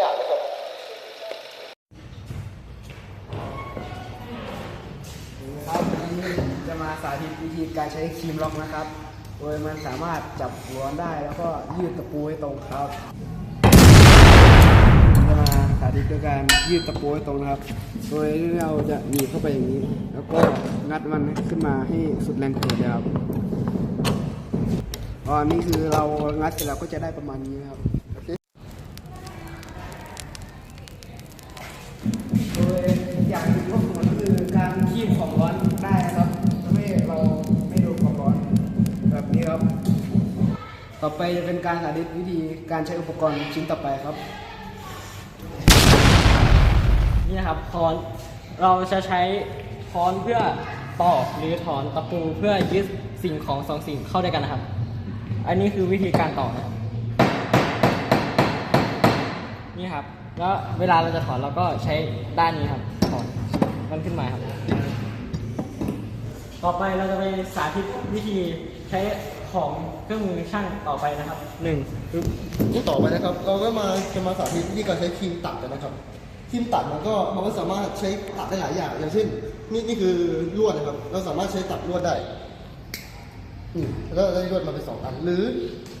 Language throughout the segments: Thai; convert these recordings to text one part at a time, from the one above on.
ยากนะครับครับนี้จะมาสาธิตวิธีการใช้ครีมล็อกนะครับ โดยมันสามารถจับหัวได้แล้วก็ยืดตะปูให้ตรงครับจะมาสาธิตด้วยการยืดตะปูให้ตรงนะครับ โดยเราจะหนีเข้าไปอย่างนี้ แล้วก็งัดมันขึ้นมาให้สุดแรงเกิดครับอันนี้คือเรางัดเสร็จเราก็จะได้ประมาณนี้ครับ ต่อไปจะเป็นการสาธิตวิธีการใช้อุปกรณ์ชิ้นต่อไปครับ นี่นะครับค้อนเราจะใช้ค้อนเพื่อตอกหรือถอนตะปูเพื่อยึดสิ่งของสองสิ่งเข้าด้วยกันนะครับ อันนี้คือวิธีการตอกนะครับนี่ครับ แล้วเวลาเราจะถอนเราก็ใช้ด้านนี้ครับถอนมันขึ้นมาครับ ต่อไปเราจะไปสาธิตวิธีใช้ของเครื่องมือช่างต่อไปนะครับหนึ่งนี่ต่อไปนะครับ เราก็มาจะมาสาธิตวิธีการใช้ครีมตัดกันนะครับครีมตัดมันก็มันก็สามารถใช้ตัดได้หลายอย่าง อย่างเช่น นี่นี่คือลวดนะครับ เราสามารถใช้ตัดลวดได้อืมแล้วก็ได้ลวดมาเป็นสองอัน หรือ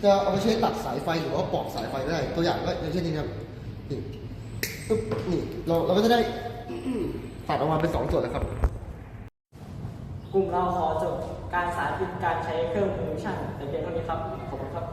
จะเอาไปใช้ตัดสายไฟหรือว่าปอกสายไฟได้ ตัวอย่างก็อย่างเช่นนี้ครับนี่ปึ๊บนี่เราเราก็จะได้ตัดออกมาเป็นสองส่วนนะครับ กลุ่มเราขอจบการสาธิตการใช้เครื่องมือช่างแต่เพียงเท่านี้ครับ ขอบคุณครับ